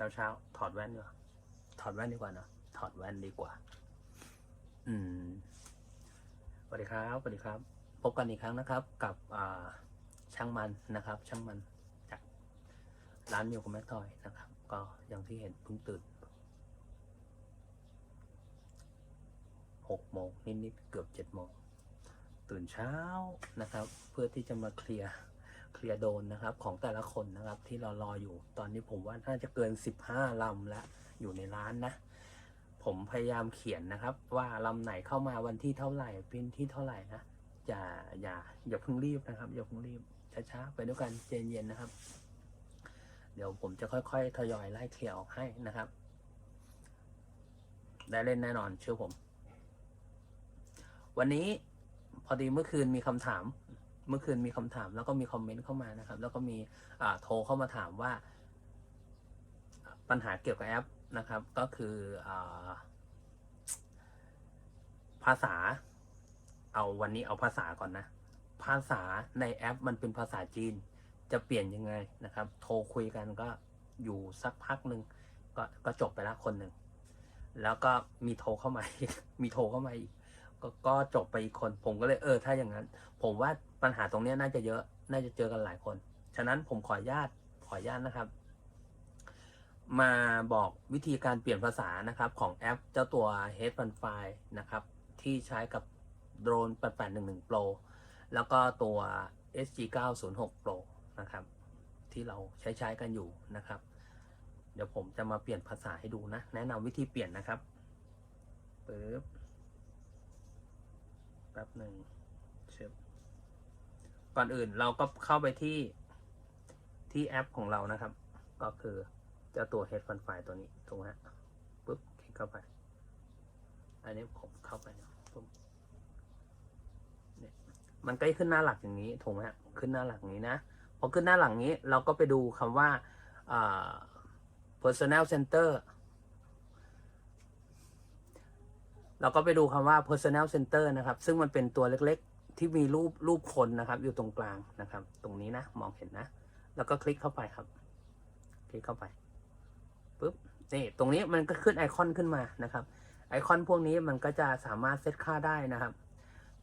ช้าเช้าๆถอดแว่นดีกว่าถอดแว่นดีกว่าเนอะถอดแว่นดีกว่า อืมสวัสดีครับสวัสดีครับ พบกันอีกครั้งนะครับ กับอ่าช่างมันนะครับ ช่างมันจากร้านมิวกับแม็กทอยนะครับ ก็อย่างที่เห็นเพิ่งตื่นหกโมงนิดๆเกือบเจ็ดโมงตื่นเช้านะครับ เพื่อที่จะมาเคลียร์ เคลียร์โดนนะครับของแต่ละคนนะครับที่เรารออยู่ ตอนนี้ผมว่าน่าจะเกินสิบห้าลำแล้วอยู่ในร้านนะ ผมพยายามเขียนนะครับ ว่าลำไหนเข้ามาวันที่เท่าไหร่เป็นที่เท่าไหร่นะอย่าอย่าอย่าเพิ่งรีบนะครับอย่าเพิ่งรีบช้าๆไปด้วยกันเย็นๆนะครับ เดี๋ยวผมจะค่อยๆทยอยไล่เคลียร์ออกให้นะครับ ได้เล่นแน่นอนเชื่อผม วันนี้พอดีเมื่อคืนมีคำถาม เมื่อคืนมีคำถามแล้วก็มีคอมเมนต์เข้ามานะครับ แล้วก็มีโทรเข้ามาถามว่า ปัญหาเกี่ยวกับแอปนะครับ ก็คืออภาษา เอาวันนี้เอาภาษาก่อนนะ ภาษาในแอปมันเป็นภาษาจีน จะเปลี่ยนยังไงนะครับ โทรคุยกันก็อยู่สักพักหนึ่งก็ก็จบไปล้วคนหนึ่งแล้วก็มีโทรเข้ามามีโทรเข้ามาอีกก็จบไปอีกคน ผมก็เลยเออ ถ้าอย่างนั้น ผมว่า ปัญหาตรงนี้น่าจะเยอะ น่าจะเจอกันหลายคน ฉะนั้นผมขออนุญาตขออนุญาตนะครับ มาบอกวิธีการเปลี่ยนภาษานะครับของแอปเจ้าตัว Headphone File นะครับ ที่ใช้กับโดรน 8811 Pro แล้วก็ตัว SG 906 Pro นะครับ ที่เราใช้ใช้กันอยู่นะครับ เดี๋ยวผมจะมาเปลี่ยนภาษาให้ดูนะ แนะนำวิธีเปลี่ยนนะครับปึ๊บแป๊บหนึ่งเชิบ ก่อนอื่นเราก็เข้าไปที่ที่แอปของเรานะครับ ก็คือเจ้าตัว headphone file ตัวนี้ถูกไหมฮะปุ๊บคลิกเข้าไป อันนี้ผมเข้าไปปุ๊บเนี่ยมันก็จะขึ้นหน้าหลักอย่างนี้ถูกไหมฮะขึ้นหน้าหลักอย่างนี้นะพอขึ้นหน้าหลังนี้เราก็ไปดูคำว่า personal center เราก็ไปดูคำว่า personal center นะครับ ซึ่งมันเป็นตัวเล็ก ที่มีรูปรูปคนนะครับ อยู่ตรงกลางนะครับ ตรงนี้นะมองเห็นนะ แล้วก็คลิกเข้าไปครับ คลิกเข้าไปปุ๊บนี่ตรงนี้มันก็ขึ้นไอคอนขึ้นมานะครับ ไอคอนพวกนี้มันก็จะสามารถเซตค่าได้นะครับ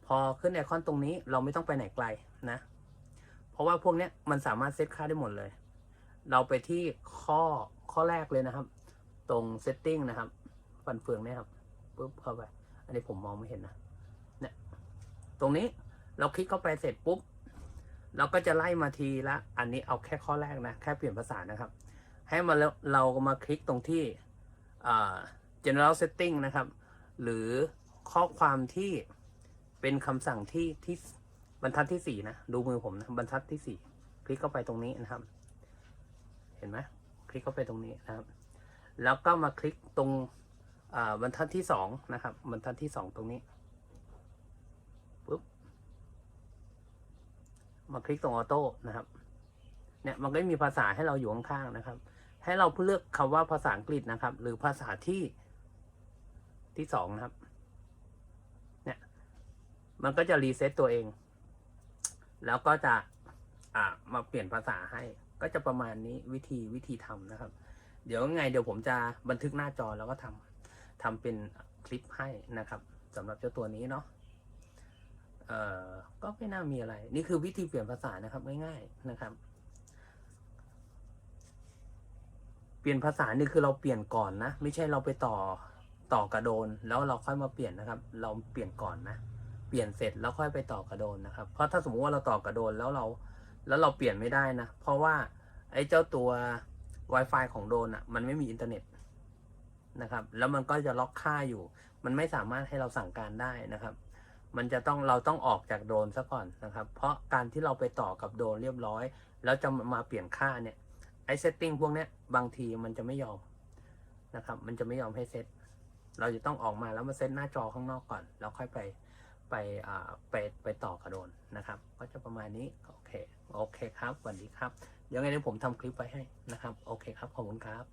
พอขึ้นไอคอนตรงนี้เราไม่ต้องไปไหนไกลนะ เพราะว่าพวกนี้มันสามารถเซตค่าได้หมดเลย เราไปที่ข้อข้อแรกเลยนะครับ ตรง setting นะครับฟันเฟืองเนี่ยครับปุ๊บเข้าไป อันนี้ผมมองไม่เห็นนะเนี่ยตรงนี้ เราคลิกเข้าไปเสร็จปุ๊บ เราก็จะไล่มาทีละ อันนี้เอาแค่ข้อแรกนะ แค่เปลี่ยนภาษานะครับ ให้มาแล้วเราก็มาคลิกตรงที่ general setting นะครับ หรือข้อความที่เป็นคำสั่งที่ที่บรรทัดที่สี่นะ ดูมือผมนะบรรทัดที่สี่คลิกเข้าไปตรงนี้นะครับ เห็นไหมคลิกเข้าไปตรงนี้นะครับ แล้วก็มาคลิกตรงบรรทัดที่สองนะครับบรรทัดที่สองตรงนี้ปุ๊บ มาคลิกตรงออโต้นะครับ เนี่ยมันก็มีภาษาให้เราอยู่ข้างๆนะครับ ให้เราเลือกคำว่าภาษาอังกฤษนะครับ หรือภาษาที่ที่สองนะครับ เนี่ย มันก็จะรีเซ็ตตัวเอง แล้วก็จะอ่ามาเปลี่ยนภาษาให้ ก็จะประมาณนี้วิธีวิธีทำนะครับ เดี๋ยวไงเดี๋ยวผมจะบันทึกหน้าจอแล้วก็ทำทำเป็นคลิปให้นะครับสำหรับเจ้าตัวนี้เนาะ เอ่อก็ไม่น่ามีอะไร นี่คือวิธีเปลี่ยนภาษานะครับง่ายๆนะครับ เปลี่ยนภาษานี่คือเราเปลี่ยนก่อนนะ ไม่ใช่เราไปต่อต่อกระโดน แล้วเราค่อยมาเปลี่ยนนะครับ เราเปลี่ยนก่อนนะ เปลี่ยนเสร็จแล้วค่อยไปต่อกระโดนนะครับ เพราะถ้าสมมติว่าเราต่อกระโดนแล้วเราแล้วเราเปลี่ยนไม่ได้นะ เพราะว่าไอ้เจ้าตัว Wi-Fi ของโดนอะ มันไม่มีอินเทอร์เน็ตนะครับ แล้วมันก็จะล็อกค่าอยู่ มันไม่สามารถให้เราสั่งการได้นะครับ มันจะต้องเราต้องออกจากโดนซะก่อนนะครับ เพราะการที่เราไปต่อกับโดนเรียบร้อย แล้วจะมาเปลี่ยนค่าเนี่ยไอเซตติ้งพวกเนี้ยบางทีมันจะไม่ยอมนะครับ มันจะไม่ยอมให้เซตเราจะต้องออกมาแล้วมาเซตหน้าจอข้างนอกก่อน แล้วค่อยไปไปอ่าไปไปต่อกระโดนนะครับ ก็จะประมาณนี้โอเคโอเคครับสวัสดีครับเดี๋ยวไงเดี๋ยวผมทำคลิปไว้ให้นะครับ โอเคครับขอบคุณครับ